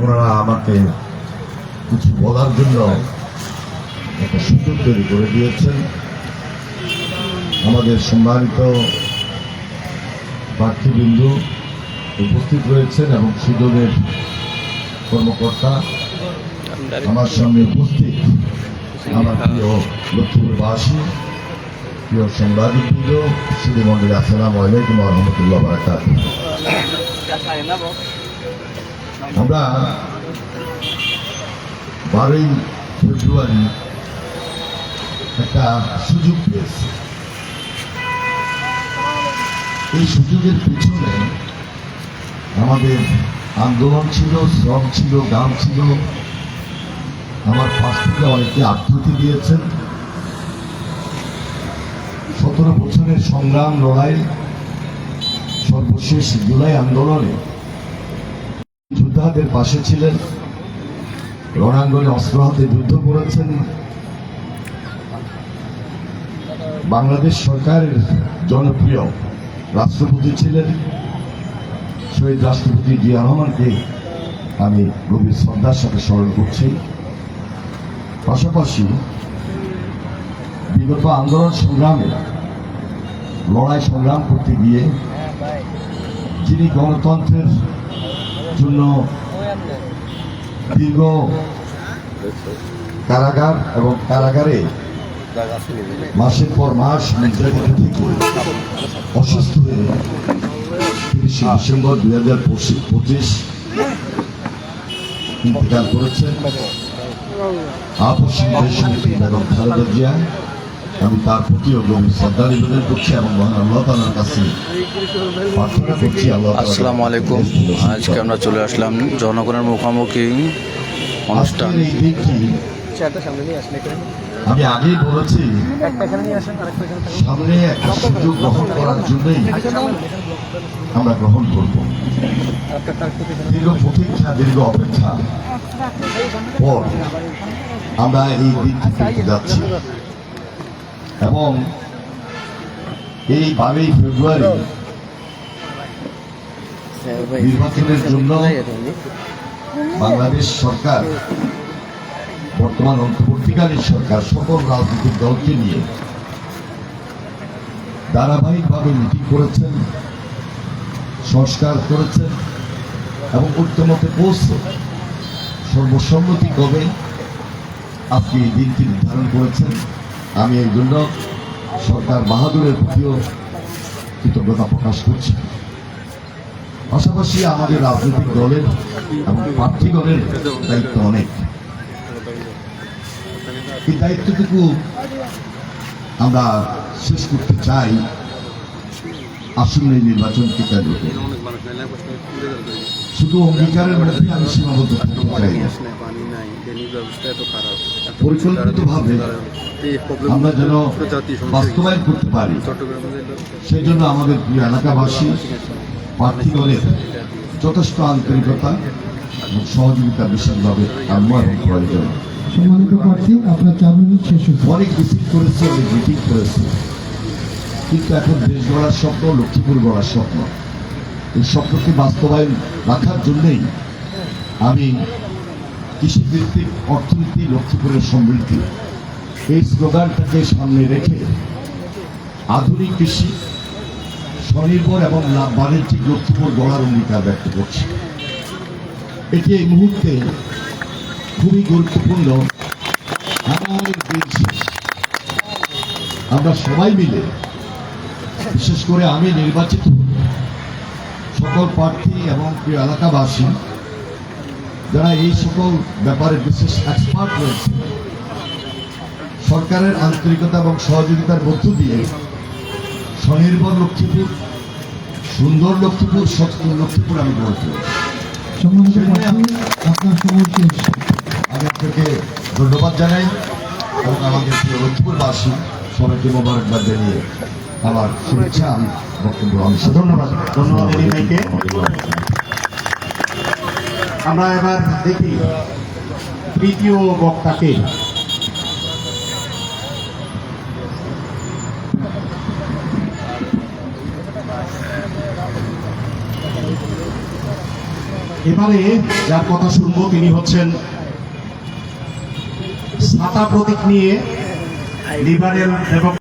ওনারা আমাকে কিছু বলার জন্য একটা সুযোগ তৈরি করে দিয়েছেন। আমাদের সম্মানিত প্রার্থীবৃন্দু উপস্থিত রয়েছেন এবং সুযোগের কর্মকর্তা আমার সামনে উপস্থিত। আমার প্রিয় লক্ষ্মীপুরবাসী, প্রিয় সাংবাদিকবৃন্দ শ্রীমন্দির আসসালাম আলাইকুম রহমতুল্লাহ বারাকাত আমরা বারোই ফেব্রুয়ারি একটা সুযোগ পেয়েছি। এই সুযোগের পিছনে আমাদের আন্দোলন ছিল, শ্রম ছিল গান ছিল। আমার পাশ থেকে অনেকে আত্মতি দিয়েছেন। সতেরো বছরের সংগ্রাম, লড়াই, সর্বশেষ জুলাই আন্দোলনে যোদ্ধাদের পাশে ছিলেন। রণাঙ্গনে অস্ত্র হাতে যুদ্ধ করেছেন। বাংলাদেশ সরকারের জনপ্রিয় রাষ্ট্রপতি ছিলেন। শহীদ রাষ্ট্রপতি জিয়া রহমানকে আমি গভীর শ্রদ্ধার সাথে স্মরণ করছি। পাশাপাশি বিগত আন্দোলন সংগ্রামে লড়াই সংগ্রাম করতে গিয়ে যিনি গণতন্ত্রের জন্য দীর্ঘ কারাগার এবং কারাগারে মাসের পর মাস নির্যাতিত অসুস্থ হয়ে তিরিশে ডিসেম্বর দুই হাজার পঁচিশ ইন্তেকাল করেছেন। আপসী বেগম খালেদা জিয়া। আমি তার প্রতিও গভীর শ্রদ্ধা নিবেদন করছি এবং মহান আল্লাহ তালার কাছে প্রার্থনা করছি আল্লাহ আসসালামু আলাইকুম। আজকে আমরা চলে আসলাম জনগণের মুখোমুখি অনুষ্ঠান। আমি আগেই বলেছি সামনে একটা সুযোগ গ্রহণ করার জন্যই আমরা গ্রহণ করব। প্রতি এখানে দীর্ঘ প্রতীক্ষা দীর্ঘ অপেক্ষা। পর আমরা এই দিনটি পেতে যাচ্ছি। এবং এই বারোই ফেব্রুয়ারি নির্বাচনের জন্য বাংলাদেশ সরকার, বর্তমান অন্তর্বর্তীকালীন সরকার, সকল রাজনৈতিক দলকে নিয়ে ধারাবাহিকভাবে মিটিং করেছেন, সংস্কার করেছেন এবং ঐক্যমতে পৌঁছে সর্বসম্মতি কবে আজকে এই দিনটি নির্ধারণ করেছেন। আমি এই জন্য সরকার বাহাদুরের প্রতিও কৃতজ্ঞতা প্রকাশ করছি। পাশাপাশি আমাদের রাজনৈতিক দলের এবং প্রার্থীগণের দায়িত্ব অনেক। এই দায়িত্বটুকু আমরা শেষ করতে চাই। আসন্ন এই নির্বাচনকে কেন্দ্র করে শুধু অঙ্গীকারের মধ্যে আমি সীমাবদ্ধ থাকতে চাই এত খারাপ পরিকল্পিতভাবে আমরা যেন বাস্তবায়ন করতে পারি সেই জন্য আমাদের প্রিয় এলাকাবাসী প্রার্থীগণের যথেষ্ট আন্তরিকতা এবং সহযোগিতা বিশেষভাবে কাম্য এবং প্রয়োজন সম্মানিত প্রার্থী আপনার চার মিনিট শেষ অনেক ভিজিট করেছি অনেক মিটিং করেছি। কিন্তু এখন দেশ গড়ার স্বপ্ন, লক্ষ্মীপুর গড়ার স্বপ্ন। এই স্বপ্নকে বাস্তবায়ন রাখার জন্যেই আমি কৃষিভিত্তিক অর্থনীতি, লক্ষ্মীপুরের সমৃদ্ধি। এই স্লোগানটাকে সামনে রেখে আধুনিক কৃষি স্বনির্ভর এবং লাভ বাণিজ্যিক লক্ষ্মীপুর গড়ার অঙ্গীকার ব্যক্ত করছি। এটি এই মুহূর্তে খুবই গুরুত্বপূর্ণ। আমার সবাই মিলে বিশেষ করে আমি নির্বাচিত সকল প্রার্থী এবং প্রিয় এলাকাবাসী যারা এই সকল ব্যাপারে বিশেষ এক্সপার্ট রয়েছে সরকারের আন্তরিকতা এবং সহযোগিতার মধ্য দিয়ে স্বনির্ভর লক্ষ্মীপুর সুন্দর লক্ষ্মীপুর সচেতন লক্ষ্মীপুর আমি গড়ে আপনার সময় আমি আপনাকে ধন্যবাদ জানাই এবং আমাদের প্রিয় লক্ষ্মীপুরবাসী সবাইকে মোবারকবাদ জানিয়ে আমার শুভেচ্ছা আমি বক্তব্য আমি ধন্যবাদ। ধন্যবাদ আমরা এবার দেখি তৃতীয় বক্তাকে এবারে যার কথা শুনব তিনি হচ্ছেন সাতা প্রতীক নিয়ে লিবারেল ডেমোক্রেট